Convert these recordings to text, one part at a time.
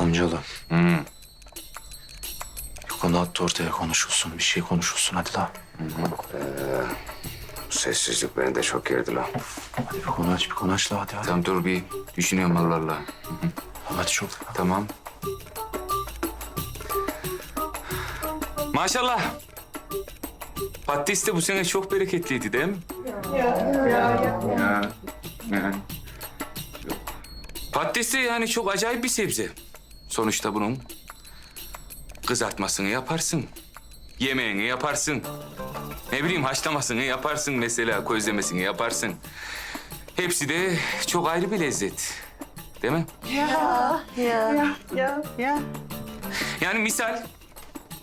Amcaoğlu. Bir konu attı ortaya konuşulsun. Bir şey konuşulsun hadi la. Sessizlik beni de çok gerdi lan. Hadi bir konu aç bir konu aç la hadi hadi. Tamam dur bir düşünüyorum Allah. Hadi çok. Tamam. Maşallah. Patates de bu sene çok bereketliydi değil mi? Ya. Ya. Yani. Patates de yani çok acayip bir sebze. Sonuçta bunun kızartmasını yaparsın. Yemeğini yaparsın. Ne bileyim haşlamasını yaparsın mesela, közlemesini yaparsın. Hepsi de çok ayrı bir lezzet. Değil mi? Yani misal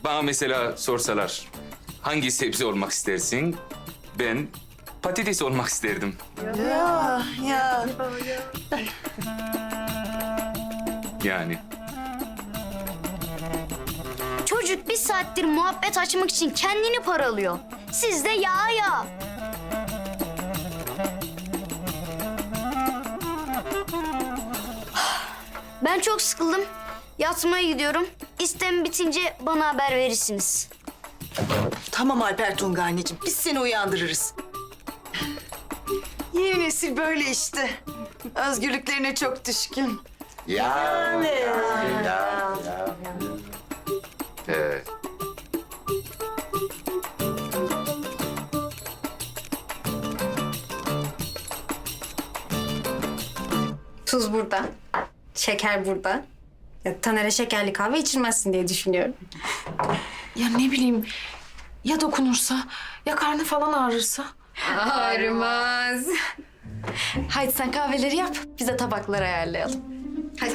bana mesela sorsalar hangi sebze olmak istersin? Ben patates olmak isterdim. Ya, ya. Yani. Saattir muhabbet açmak için kendini paralıyor. Siz de ya ya. Ben çok sıkıldım. Yatmaya gidiyorum. İstem bitince bana haber verirsiniz. Tamam Alper Tunga anneciğim. Biz seni uyandırırız. Yeni nesil böyle işte. Özgürlüklerine çok düşkün. Evet. Tuz burada. Şeker burada. Ya, Taner'e şekerli kahve içirmezsin diye düşünüyorum. Ya ne bileyim ya dokunursa ya karnı falan ağrırsa. Ağrımaz. Haydi sen kahveleri yap biz de tabakları ayarlayalım. Hadi.